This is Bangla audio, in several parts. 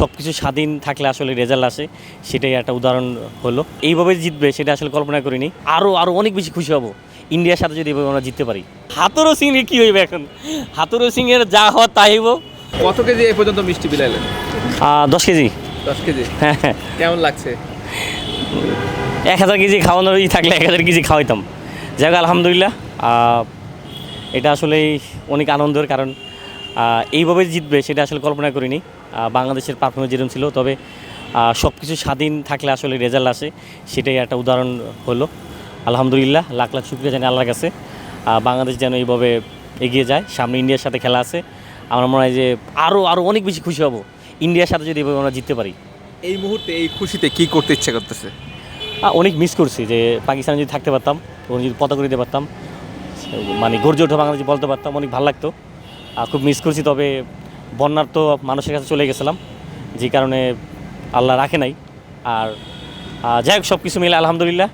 সব কিছু স্বাধীন থাকলে আসলে রেজাল্ট আসে সেটাই একটা উদাহরণ হলো। এইভাবে জিতবে সেটা আসলে কল্পনা করিনি। আরও আরও অনেক বেশি খুশি হব। ইন্ডিয়ার সাথে যদি এভাবে আমরা জিততে পারি। হাতুরো সিং কী হইবে এখন? হাতুরো সিং এর যা হওয়ার তাই হইব। কত কেজি এই পর্যন্ত মিষ্টি বিলাইলেন? দশ কেজি। দশ কেজি? হ্যাঁ হ্যাঁ। কেমন লাগছে? এক হাজার কেজি খাওয়ানোর ই থাকলে এক হাজার কেজি খাওয়াইতাম। যাই হোক আলহামদুলিল্লাহ। এটা আসলেই অনেক আনন্দের কারণ। এইভাবে জিতবে সেটা আসলে কল্পনা করিনি। বাংলাদেশের পারফরমেন্স যেরকম ছিল তবে সব কিছু স্বাধীন থাকলে আসলে রেজাল্ট আসে সেটাই একটা উদাহরণ হলো। আলহামদুলিল্লাহ লাখ লাখ শুক্রিয়া জানি আল্লাহর কাছে। বাংলাদেশ যেন এইভাবে এগিয়ে যায় সামনে ইন্ডিয়ার সাথে খেলা আছে। আমার মনে হয় যে আরও আরও অনেক বেশি খুশি হব ইন্ডিয়ার সাথে যদি এভাবে আমরা জিততে পারি। এই মুহূর্তে এই খুশিতে কি করতে ইচ্ছে করতেছে? অনেক মিস করছি যে পাকিস্তানে যদি থাকতে পারতাম ওখানে যদি পতাকা দিতে পারতাম মানে গর্জে ওঠা বাংলাদেশ বলতে পারতাম অনেক ভালো লাগতো। খুব মিস করছি, তবে বন্যার তো মানুষের কাছে চলে গেছিলাম, যে কারণে আল্লাহ রাখে নাই। আর যাই হোক সব কিছু মিলে আলহামদুলিল্লাহ,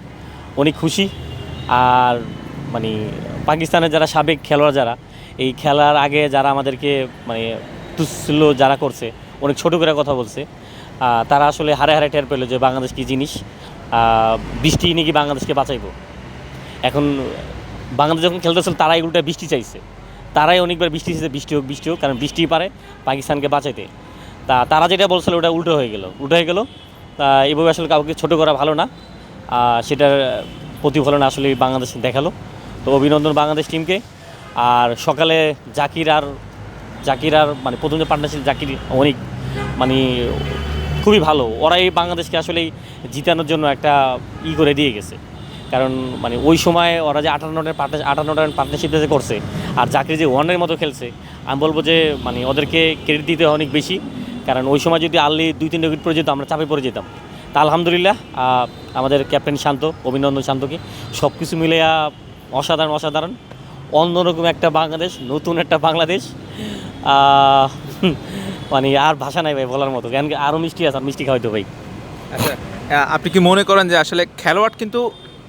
অনেক খুশি। আর মানে পাকিস্তানের যারা সাবেক খেলোয়াড় যারা, এই খেলার আগে যারা আমাদেরকে মানে তুচ্ছিল যারা করছে, অনেক ছোটো করে কথা বলছে তারা আসলে হারে হারে টের পেল যে বাংলাদেশ কী জিনিস বৃষ্টি নাকি বাংলাদেশকে বাঁচাইবো। এখন বাংলাদেশ যখন খেলতেছিল, তারাই উল্টা বৃষ্টি চাইছে। তারাই অনেকবার বৃষ্টি চাইছে বৃষ্টি হোক বৃষ্টি হোক, কারণ বৃষ্টি পারে পাকিস্তানকে বাঁচাইতে। তা তারা যেটা বলছিল ওটা উল্টো হয়ে গেল, উল্টো হয়ে গেল। তা এভাবে আসলে কাউকে ছোটো করা ভালো না। আর সেটার প্রতিফলন আসলে বাংলাদেশ দেখাল। তো অভিনন্দন বাংলাদেশ টিমকে। আর সকালে জাকির আর জাকির আর মানে প্রথম যে পার্টনারশিপ জাকির অনেক মানে খুবই ভালো। ওরাই বাংলাদেশকে আসলে জিতানোর জন্য একটা ই করে দিয়ে গেছে। কারণ মানে ওই সময় ওরা যে আটান্ন রানের পার্টনার আটান্ন রান পার্টনারশিপ যে করছে, আর চাকরি যে ওয়ানের মতো খেলছে, আমি বলব যে মানে ওদেরকে ক্রেডিট দিতে অনেক বেশি। কারণ ওই সময় যদি আর্লি দুই তিন উইকেট পড়ে যেত, আমরা চাপে পড়ে যেতাম। তা আলহামদুলিল্লাহ আমাদের ক্যাপ্টেন শান্ত, অভিনন্দন শান্তকে। সব কিছু মিলে অসাধারণ অসাধারণ। অন্যরকম একটা বাংলাদেশ, নতুন একটা বাংলাদেশ। মানে আর ভাষা নাই ভাই বলার মতো। কেন আরও মিষ্টি আছে, আর মিষ্টি খাওয়াইতো ভাই। আচ্ছা আপনি কি মনে করেন যে আসলে খেলোয়াড় কিন্তু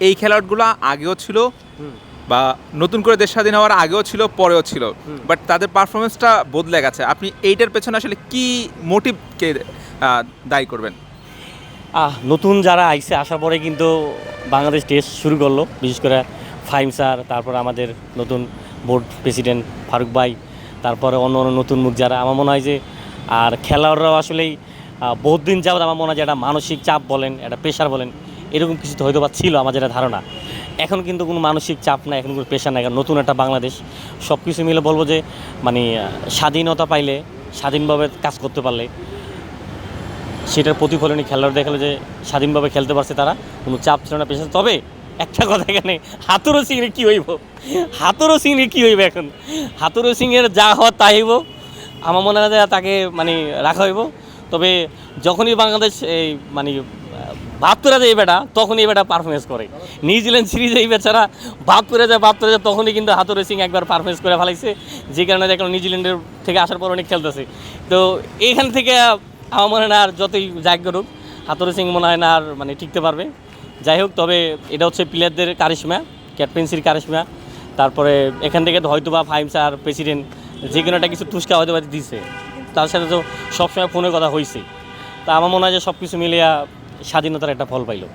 এই খেলোয়াড়গুলো আগেও ছিল বা নতুন করে দেশ স্বাধীন হওয়ার আগেও ছিল পরেও ছিল। বাট তাদের পারফরমেন্সটা বদলে গেছে। আপনি এইটার পেছনে আসলে কি মোটিভকে দায়ী করবেন? আহ নতুন যারা আইসে আসার পরে কিন্তু বাংলাদেশ টেস্ট শুরু করল। বিশেষ করে ফাইম স্যার তারপর আমাদের নতুন বোর্ড প্রেসিডেন্ট ফারুক ভাই তারপরে অন্য অন্য নতুন মুখ যারা আমার মনে হয় যে আর খেলোয়াড়রাও আসলেই বহুত দিন যাবত আমার মনে হয় যে একটা মানসিক চাপ বলেন একটা প্রেশার বলেন এরকম কিছু হয়তো বা ছিল আমার যেটা ধারণা। এখন কিন্তু কোনো মানসিক চাপ নাই, এখন কোনো প্রেশার নাই নতুন একটা বাংলাদেশ। সব কিছু মিলে বলব যে মানে স্বাধীনতা পাইলে, স্বাধীনভাবে কাজ করতে পারলে, সেটার প্রতিফলনই খেলোয়াড় দেখাল যে, স্বাধীনভাবে খেলতে পারছে তারা, কোনো চাপ ছিল না পেশা তবে, একটা কথা এখানে হাতুরো সিং কী হইব? হাতুরো সিং কী হইব এখন? হাতুরো সিংয়ের যা হওয়ার তাই হইব। আমার মনে হয় তাকে মানে রাখা হইব। তবে, যখনই বাংলাদেশ এই মানে ভাব করে যায় এই বেটা, তখনই এই বেটা পারফরমেন্স করে। নিউজিল্যান্ড সিরিজে এই বেচারা ভাব করে যায় ভাব করে যায়, তখনই কিন্তু হাতুরে সিং একবার পারফরমেন্স করে ফেলাইছে। যে কারণে দেখলাম নিউজিল্যান্ডের থেকে আসার পর অনেক খেলতেছে। তো এইখান থেকে আমার মনে হয় না আর যতই যাক করুক, হাতুরে সিং মনে হয় না আর মানে টিকতে পারবে। যাই হোক, তবে এটা হচ্ছে প্লেয়ারদের কারিশমা ক্যাপ্টেন্সির কারিশমা। তারপরে এখান থেকে হয়তো বা ফাইম স্যার প্রেসিডেন্ট যে কোনো একটা কিছু টুসকা হয়তো বা দিছে। তার সাথে তো সবসময় ফোনে কথা হয়েছে তা আমার মনে হয় যে সব কিছু মিলিয়া স্বাধীনতার একটা ফল পাইলো।